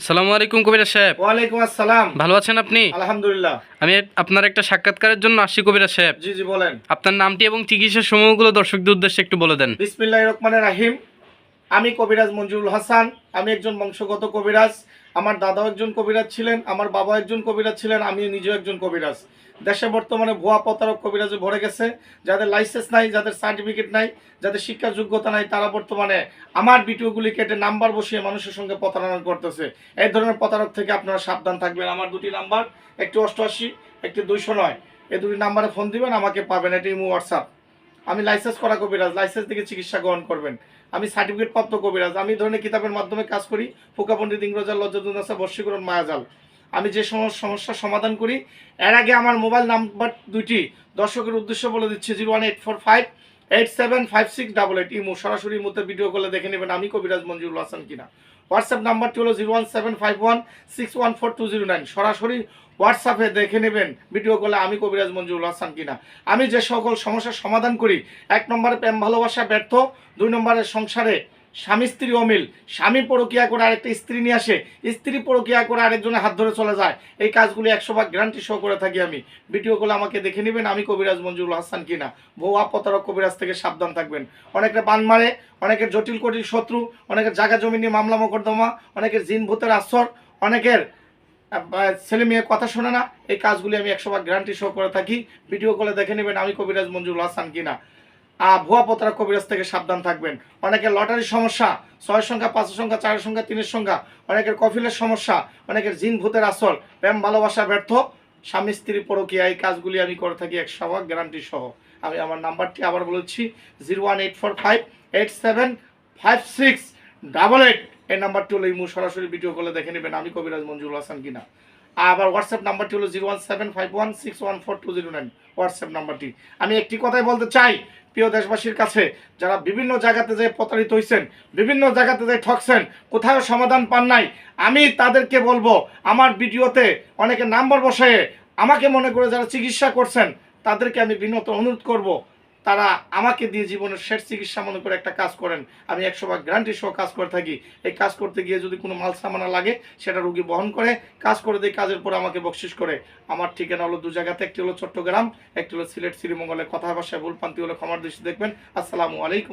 আসসালামু আলাইকুম কবিরা সাহেব। ওয়ালাইকুম আসসালাম। ভালো আছেন আপনি? আলহামদুলিল্লাহ। আমি আপনার একটা সাক্ষাৎকারের জন্য আসছি কবিরা সাহেব। জি জি বলেন। আপনার নামটি এবং চিকিৎসার সময়গুলো দর্শকদের উদ্দেশ্যে একটু বলে দেন। বিসমিল্লাহ রহমানের রাহিম। আমি কবিরাজ মঞ্জুরুল হাসান, আমি একজন বংশগত কবিরাজ, আমার দাদাও একজন কবিরাজ ছিলেন, আমার বাবা একজন কবিরাজ ছিলেন আমি নিজেও একজন কবিরাজ। দেশে বর্তমানে ভুয়া প্রতারক কবিরাজে ভরে গেছে, যাদের লাইসেন্স নাই, যাদের সার্টিফিকেট নাই, যাদের শিক্ষার যোগ্যতা নাই, তারা বর্তমানে আমার ভিডিওগুলি কেটে নাম্বার বসিয়ে মানুষের সঙ্গে প্রতারণা করতেছে। এই ধরনের প্রতারক থেকে আপনারা সাবধান থাকবেন। আমার দুটি নাম্বার, একটি অষ্টআশি, একটি দুইশো নয়। এই দুটি নাম্বারে ফোন দিবেন, আমাকে পাবেন। এটি ইমো হোয়াটসঅ্যাপ আমি লাইসেন্স করা কবিরাজ লাইসেন্স থেকে চিকিৎসা গ্রহণ করবেন। আমি সার্টিফিকেট প্রাপ্ত কবিরাজ, আমি ধরনের কিতাবের মাধ্যমে কাজ করি। ফুকা পণ্ডিত ইংরজাল লজ্জাদুন্নাসা বর্ষীকরণ, মায়াজাল। আমি যে সমস্ত সমস্যার সমাধান করি, এর আগে আমার মোবাইল নাম্বার দুইটি দর্শকের উদ্দেশ্য বলে দিচ্ছি, zero one eight four five eight seven five six double eight imo, সরাসরি মধ্যে ভিডিও করলে দেখে নেবেন আমি কবিরাজ মঞ্জুরুল হাসান কিনা। হোয়াটসঅ্যাপ নাম্বারটি হলো zero one seven five one six one four two zero nine সরাসরি হোয়াটসঅ্যাপে দেখে নেবেন ভিডিও কলে আমি কবিরাজ মঞ্জুরুল হাসান কিনা। আমি যে সকল সমস্যার সমাধান করি, এক নম্বরে প্রেম ভালোবাসা ব্যর্থ, দুই নম্বরে সংসারে স্বামী স্ত্রী অমিল, স্বামী পরকিয়া করে আরেকটা স্ত্রী নিয়ে আসে। স্ত্রী পরকিয়া করে আরেকজনের হাত ধরে চলে যায়। এই কাজগুলি একশো ভাগ গ্যারান্টি শো করে থাকি আমি। ভিডিও করলে আমাকে দেখে নেবেন আমি কবিরাজ মঞ্জুরুল হাসান কিনা। ভৌয়া প্রতারক কবিরাজ থেকে সাবধান থাকবেন। অনেকে বান মারে অনেকের জটিল কঠিন শত্রু অনেকের জায়গা জমি নিয়ে মামলা মোকদ্দমা অনেকের জিন ভূতের আশ্রর অনেকের ছেলে মেয়ে কথা শোনে না। এই কাজগুলি আমি একশো ভাগ গ্যারান্টি শো করে থাকি। ভিডিও কলে দেখে নেবেন আমি কবিরাজ মঞ্জুরুল হাসান কিনা। ভুয়া পত্রা কবিরাজ থেকে সাবধান থাকবেন। অনেকের লটারির সমস্যা, ছয় সংখ্যা পাঁচের সংখ্যা চারের সংখ্যা, তিনের সংখ্যা, অনেকের কফিলের সমস্যা, অনেকের জিন ভূতের আসল, প্রেম, ভালোবাসা ব্যর্থ। স্বামী, স্ত্রী পরকীয়া, এই কাজগুলি আমি করে থাকি এক ভাগ গ্যারান্টি সহ। আমি আমার নাম্বারটি আবার বলেছি zero one eight four five eight seven five six double eight এই নাম্বারটি হলো ইমু, সরাসরি ভিডিও করলে দেখে নেবেন আমি কবিরাজ মঞ্জুরুল হাসান কিনা। আবার হোয়াটসঅ্যাপ নাম্বারটি হলো zero one seven five one six one four two zero nine WhatsApp নাম্বারটি। আমি একটি কথাই বলতে চাই, প্রিয় দেশবাসীর কাছে, যারা বিভিন্ন জায়গাতে যে প্রতারিত হয়েছেন বিভিন্ন জায়গাতে যে ঠকছেন, কোথাও সমাধান পান নাই, আমি তাদেরকে বলব, আমার ভিডিওতে অনেকে নাম্বার বসে আমাকে মনে করে যারা চিকিৎসা করছেন, তাদেরকে আমি বিনত অনুরোধ করব তারা আমাকে দিয়ে জীবনের শেষ চিকিৎসা মনে করে একটা কাজ করেন। আমি একশো ভাগ গ্যারান্টি সহ কাজ করে থাকি। এই কাজ করতে গিয়ে যদি কোনো মাল সামানা লাগে, সেটা রুগী বহন করে, কাজ করে দিয়ে কাজের পর আমাকে বকশিস করে। আমার ঠিকানা হলো দু জায়গাতে, একটি হলো চট্টগ্রাম, একটি হলো সিলেট, শ্রীমঙ্গলে কথা ভাষায় ভুলপান্তি হলে ক্ষমার দৃষ্টি দেখবেন। আসসালামু আলাইকুম।